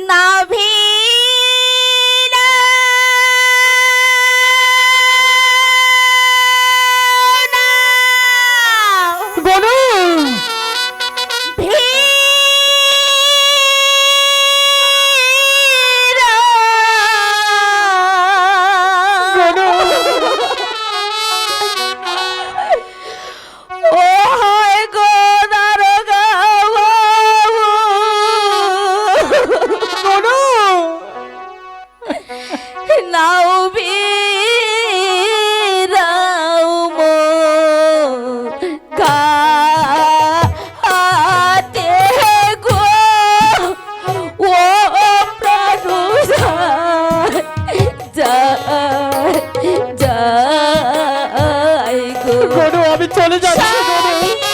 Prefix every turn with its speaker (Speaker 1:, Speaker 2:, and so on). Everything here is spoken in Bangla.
Speaker 1: Nah.
Speaker 2: চলে যাচ্ছে